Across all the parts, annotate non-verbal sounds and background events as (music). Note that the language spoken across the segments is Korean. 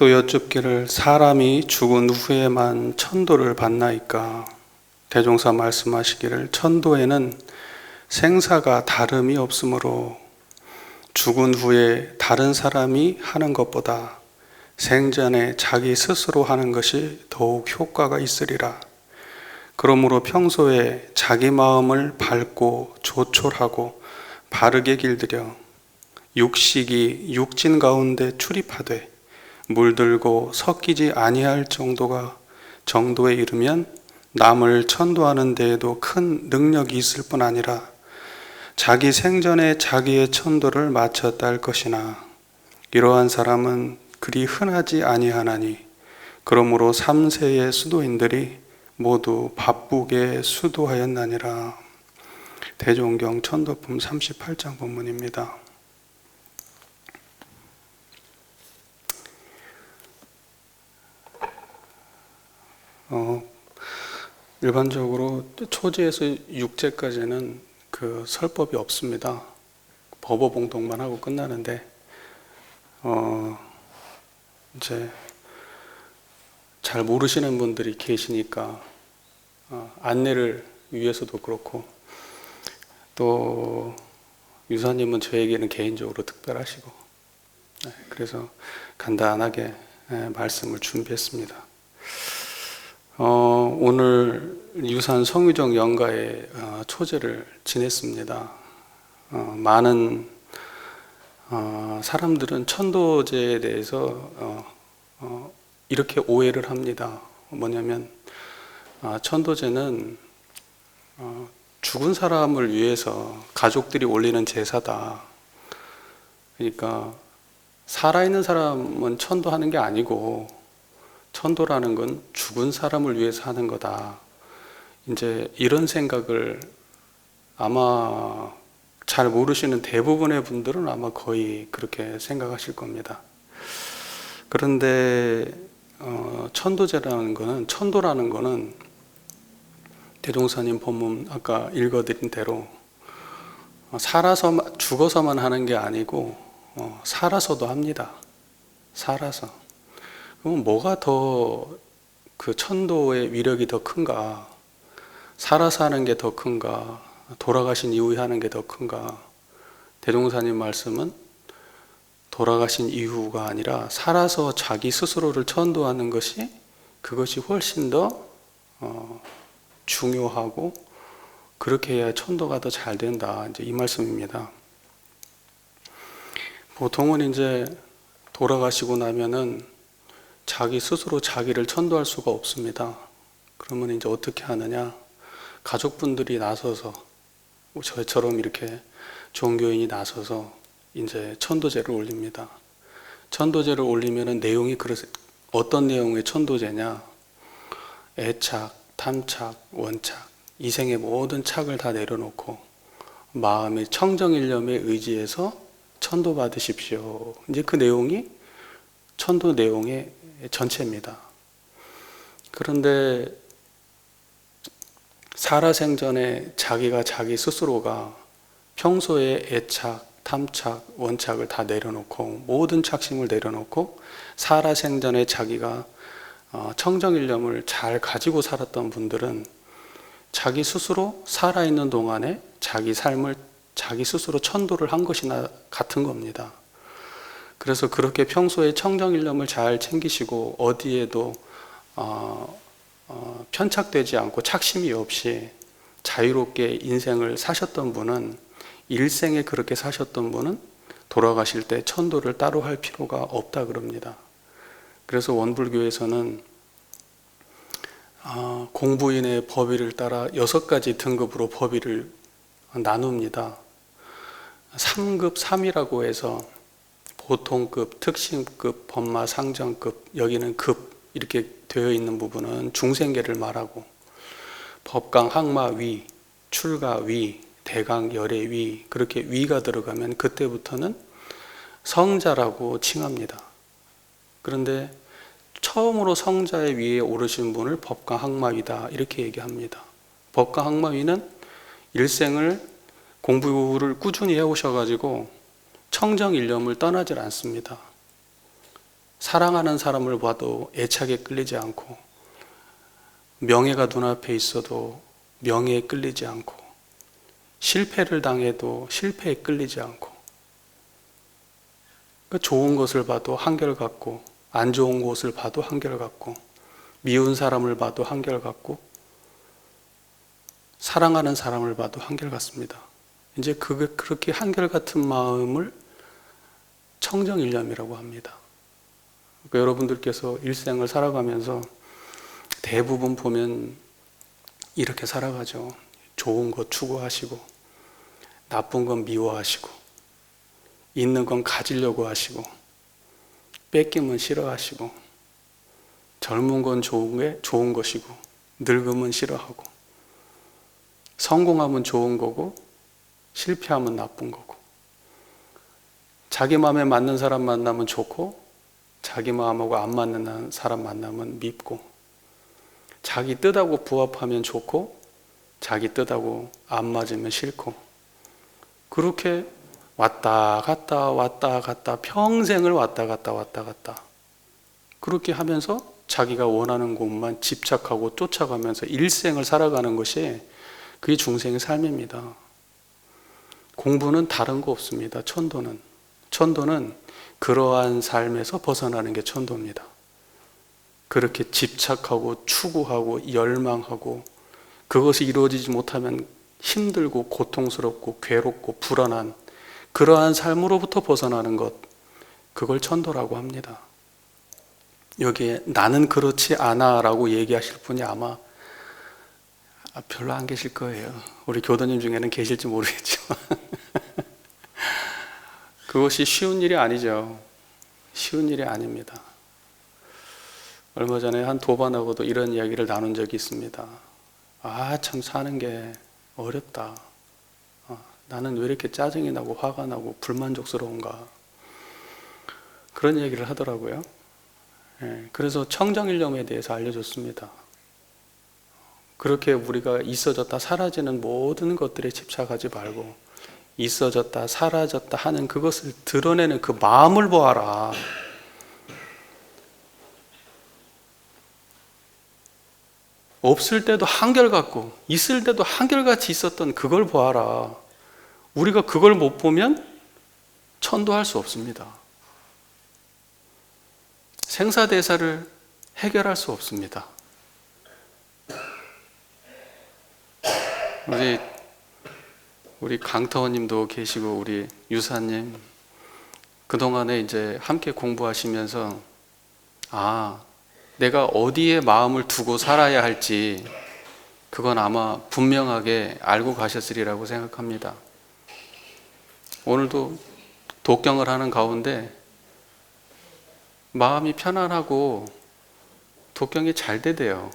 또 여쭙기를 사람이 죽은 후에만 천도를 받나이까 대종사 말씀하시기를 천도에는 생사가 다름이 없으므로 죽은 후에 다른 사람이 하는 것보다 생전에 자기 스스로 하는 것이 더욱 효과가 있으리라. 그러므로 평소에 자기 마음을 밝고 조촐하고 바르게 길들여 육식이 육진 가운데 출입하되 물들고 섞이지 아니할 정도가 정도에 이르면 남을 천도하는 데에도 큰 능력이 있을 뿐 아니라 자기 생전에 자기의 천도를 마쳤다 할 것이나 이러한 사람은 그리 흔하지 아니하나니 그러므로 3세의 수도인들이 모두 바쁘게 수도하였나니라 대종경 천도품 38장 본문입니다. 어, 일반적으로 초지에서 육제까지는 그 설법이 없습니다. 법어봉독만 하고 끝나는데 어, 이제 잘 모르시는 분들이 계시니까 어, 안내를 위해서도 그렇고 또 유사님은 저에게는 개인적으로 특별하시고 네, 그래서 간단하게 네, 말씀을 준비했습니다. 어, 오늘 유산 성유정 영가의 어, 초제를 지냈습니다. 어, 많은 어, 사람들은 천도제에 대해서 어, 어, 이렇게 오해를 합니다. 뭐냐면 아, 천도제는 어, 죽은 사람을 위해서 가족들이 올리는 제사다. 그러니까 살아있는 사람은 천도하는 게 아니고 천도라는 건 죽은 사람을 위해서 하는 거다. 이제 이런 생각을 아마 잘 모르시는 대부분의 분들은 아마 거의 그렇게 생각하실 겁니다. 그런데 어, 천도제라는 거는 천도라는 거는 대종사님 본문 아까 읽어드린 대로 어, 살아서 죽어서만 하는 게 아니고 어, 살아서도 합니다. 살아서. 그럼 뭐가 더 그 천도의 위력이 더 큰가? 살아서 하는 게 더 큰가? 돌아가신 이후에 하는 게 더 큰가? 대종사님 말씀은 돌아가신 이후가 아니라 살아서 자기 스스로를 천도하는 것이 그것이 훨씬 더 어, 중요하고 그렇게 해야 천도가 더 잘 된다. 이제 이 말씀입니다. 보통은 이제 돌아가시고 나면은 자기 스스로 자기를 천도할 수가 없습니다. 그러면 이제 어떻게 하느냐? 가족분들이 나서서 저처럼 이렇게 종교인이 나서서 이제 천도제를 올립니다. 천도제를 올리면은 내용이 그래 어떤 내용의 천도제냐? 애착, 탐착, 원착, 이생의 모든 착을 다 내려놓고 마음의 청정일념에 의지해서 천도 받으십시오. 이제 그 내용이 천도 내용의 전체입니다. 그런데 살아생전에 자기가 자기 스스로가 평소에 애착, 탐착, 원착을 다 내려놓고 모든 착심을 내려놓고 살아생전에 자기가 어, 청정일념을 잘 가지고 살았던 분들은 자기 스스로 살아있는 동안에 자기 삶을 자기 스스로 천도를 한 것이나 같은 겁니다. 그래서 그렇게 평소에 청정일념을 잘 챙기시고 어디에도 어, 어, 편착되지 않고 착심이 없이 자유롭게 인생을 사셨던 분은 일생에 그렇게 사셨던 분은 돌아가실 때 천도를 따로 할 필요가 없다 그럽니다. 그래서 원불교에서는 아, 공부인의 법위를 따라 여섯 가지 등급으로 법위를 나눕니다. 3급 3이라고 해서 보통급, 특심급, 법마, 상정급, 여기는 급 이렇게 되어 있는 부분은 중생계를 말하고 법강, 항마, 위, 출가, 위, 대강, 열의 위 그렇게 위가 들어가면 그때부터는 성자라고 칭합니다. 그런데 처음으로 성자의 위에 오르신 분을 법과 항마위다 이렇게 얘기합니다. 법과 항마위는 일생을 공부를 꾸준히 해오셔가지고 청정일념을 떠나질 않습니다. 사랑하는 사람을 봐도 애착에 끌리지 않고 명예가 눈앞에 있어도 명예에 끌리지 않고 실패를 당해도 실패에 끌리지 않고 그 좋은 것을 봐도 한결같고 안 좋은 것을 봐도 한결같고 미운 사람을 봐도 한결같고 사랑하는 사람을 봐도 한결같습니다. 이제 그게 그렇게 한결같은 마음을 청정일념이라고 합니다. 그러니까 여러분들께서 일생을 살아가면서 대부분 보면 이렇게 살아가죠. 좋은 것 추구하시고 나쁜 건 미워하시고 있는 건 가지려고 하시고 뺏기면 싫어하시고 젊은 건 좋은 게 좋은 것이고 늙으면 싫어하고 성공하면 좋은 거고 실패하면 나쁜 거고. 자기 마음에 맞는 사람 만나면 좋고 자기 마음하고 안 맞는 사람 만나면 밉고 자기 뜻하고 부합하면 좋고 자기 뜻하고 안 맞으면 싫고. 그렇게 왔다 갔다 왔다 갔다 평생을 왔다 갔다 왔다 갔다. 그렇게 하면서 자기가 원하는 곳만 집착하고 쫓아가면서 일생을 살아가는 것이 그게 중생의 삶입니다. 공부는 다른 거 없습니다. 천도는 천도는 그러한 삶에서 벗어나는 게 천도입니다. 그렇게 집착하고 추구하고 열망하고 그것이 이루어지지 못하면 힘들고 고통스럽고 괴롭고 불안한 그러한 삶으로부터 벗어나는 것 그걸 천도라고 합니다. 여기에 나는 그렇지 않아 라고 얘기하실 분이 아마 별로 안 계실 거예요. 우리 교도님 중에는 계실지 모르겠지만 (laughs) 그것이 쉬운 일이 아니죠. 쉬운 일이 아닙니다. 얼마 전에 한 도반하고도 이런 이야기를 나눈 적이 있습니다. 아, 참 사는 게 어렵다. 아, 나는 왜 이렇게 짜증이 나고 화가 나고 불만족스러운가. 그런 얘기를 하더라고요. 예, 그래서 청정일념에 대해서 알려줬습니다. 그렇게 우리가 있어졌다 사라지는 모든 것들에 집착하지 말고 있어졌다 사라졌다 하는 그것을 드러내는 그 마음을 보아라. 없을 때도 한결같고 있을 때도 한결같이 있었던 그걸 보아라. 우리가 그걸 못 보면 천도할 수 없습니다. 생사대사를 해결할 수 없습니다. 우리 우리 강터원님도 계시고 우리 유사님 그 동안에 이제 함께 공부하시면서 아 내가 어디에 마음을 두고 살아야 할지 그건 아마 분명하게 알고 가셨으리라고 생각합니다. 오늘도 독경을 하는 가운데 마음이 편안하고 독경이 잘 되대요.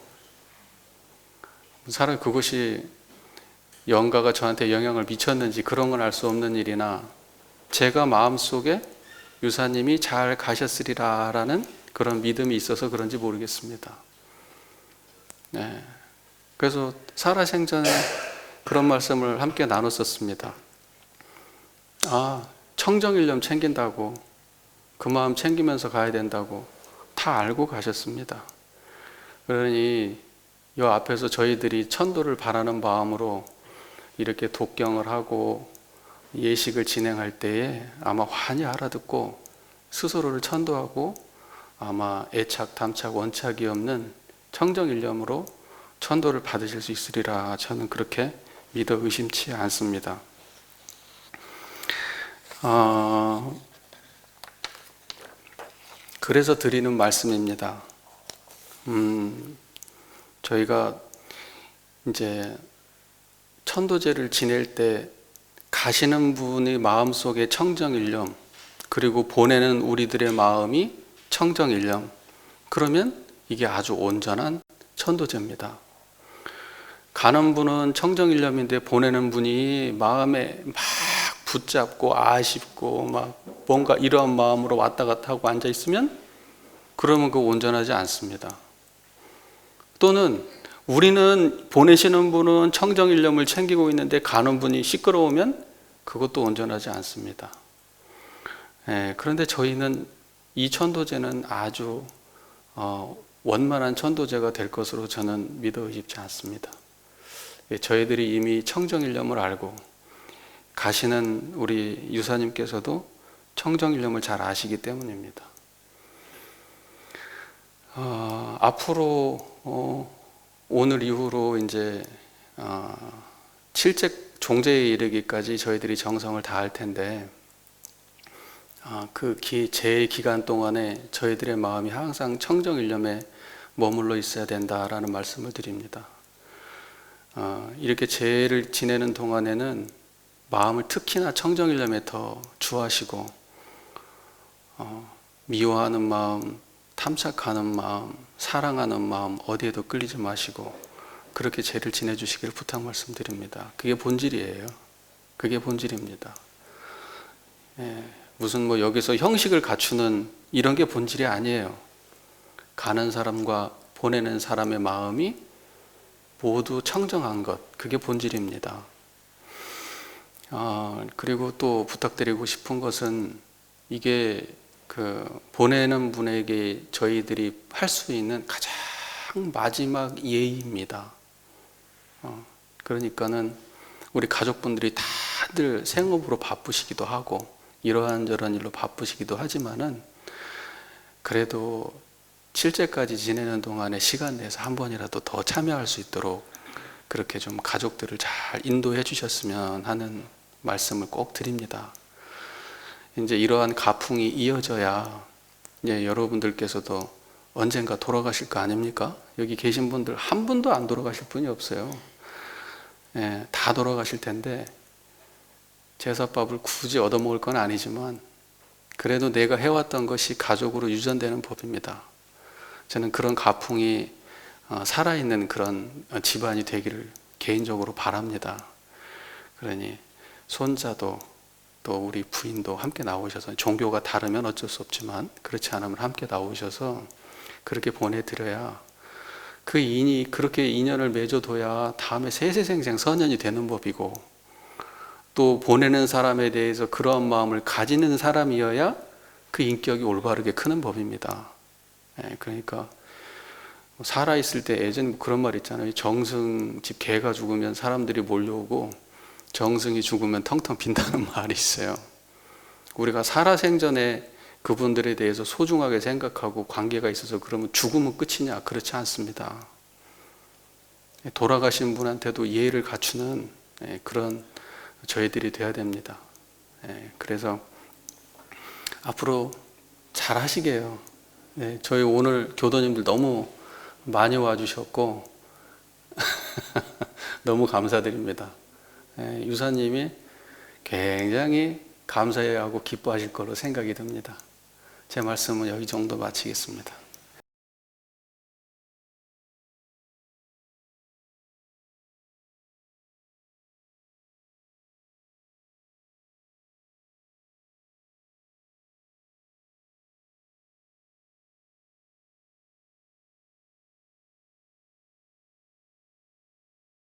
사람 그것이 영가가 저한테 영향을 미쳤는지 그런 건 알 수 없는 일이나 제가 마음속에 유사님이 잘 가셨으리라라는 그런 믿음이 있어서 그런지 모르겠습니다. 네. 그래서 살아생전에 그런 말씀을 함께 나눴었습니다. 아, 청정일념 챙긴다고 그 마음 챙기면서 가야 된다고 다 알고 가셨습니다. 그러니 이 앞에서 저희들이 천도를 바라는 마음으로 이렇게 독경을 하고 예식을 진행할 때에 아마 환히 알아듣고 스스로를 천도하고 아마 애착, 담착, 원착이 없는 청정일념으로 천도를 받으실 수 있으리라 저는 그렇게 믿어 의심치 않습니다. 어, 그래서 드리는 말씀입니다. 음, 저희가 이제 천도제를 지낼 때 가시는 분의 마음 속에 청정일념 그리고 보내는 우리들의 마음이 청정일념 그러면 이게 아주 온전한 천도제입니다. 가는 분은 청정일념인데 보내는 분이 마음에 막 붙잡고 아쉽고 막 뭔가 이러한 마음으로 왔다 갔다 하고 앉아 있으면 그러면 그 온전하지 않습니다. 또는 우리는 보내시는 분은 청정일념을 챙기고 있는데 가는 분이 시끄러우면 그것도 온전하지 않습니다. 예, 그런데 저희는 이 천도제는 아주 어, 원만한 천도제가 될 것으로 저는 믿어 의심치 않습니다. 예, 저희들이 이미 청정일념을 알고 가시는 우리 유사님께서도 청정일념을 잘 아시기 때문입니다. 어, 앞으로 어, 오늘 이후로 이제 어, 칠책 종제에 이르기까지 저희들이 정성을 다할 텐데 아, 그 기, 제 기간 동안에 저희들의 마음이 항상 청정일념에 머물러 있어야 된다라는 말씀을 드립니다. 어, 이렇게 제를 지내는 동안에는 마음을 특히나 청정일념에 더 주하시고 어, 미워하는 마음, 탐착하는 마음, 사랑하는 마음 어디에도 끌리지 마시고 그렇게 죄를 지내주시기를 부탁 말씀드립니다. 그게 본질이에요. 그게 본질입니다. 예, 무슨 뭐 여기서 형식을 갖추는 이런 게 본질이 아니에요. 가는 사람과 보내는 사람의 마음이 모두 청정한 것, 그게 본질입니다. 아, 그리고 또 부탁드리고 싶은 것은 이게 그 보내는 분에게 저희들이 할 수 있는 가장 마지막 예의입니다. 어, 그러니까는 우리 가족분들이 다들 생업으로 바쁘시기도 하고 이러한 저런 일로 바쁘시기도 하지만은 그래도 칠제까지 지내는 동안에 시간 내서 한 번이라도 더 참여할 수 있도록 그렇게 좀 가족들을 잘 인도해 주셨으면 하는 말씀을 꼭 드립니다. 이제 이러한 가풍이 이어져야 이제 여러분들께서도 언젠가 돌아가실 거 아닙니까? 여기 계신 분들 한 분도 안 돌아가실 분이 없어요. 예, 다 돌아가실 텐데 제사밥을 굳이 얻어먹을 건 아니지만 그래도 내가 해왔던 것이 가족으로 유전되는 법입니다. 저는 그런 가풍이 어, 살아있는 그런 집안이 되기를 개인적으로 바랍니다. 그러니 손자도 또 우리 부인도 함께 나오셔서 종교가 다르면 어쩔 수 없지만 그렇지 않으면 함께 나오셔서 그렇게 보내드려야 그 인이 그렇게 인연을 맺어둬야 다음에 세세생생 선연이 되는 법이고 또 보내는 사람에 대해서 그러한 마음을 가지는 사람이어야 그 인격이 올바르게 크는 법입니다. 예, 그러니까 살아 있을 때 예전 그런 말 있잖아요. 정승 집 개가 죽으면 사람들이 몰려오고 정승이 죽으면 텅텅 빈다는 (laughs) 말이 있어요. 우리가 살아생전에 그분들에 대해서 소중하게 생각하고 관계가 있어서 그러면 죽으면 끝이냐? 그렇지 않습니다. 돌아가신 분한테도 이해를 갖추는 예, 그런 저희들이 돼야 됩니다. 예, 그래서 앞으로 잘 하시게요. 네, 저희 오늘 교도님들 너무 많이 와주셨고 (laughs) 너무 감사드립니다. 예, 유사님이 굉장히 감사해하고 기뻐하실 거로 생각이 듭니다. 제 말씀은 여기 정도 마치겠습니다.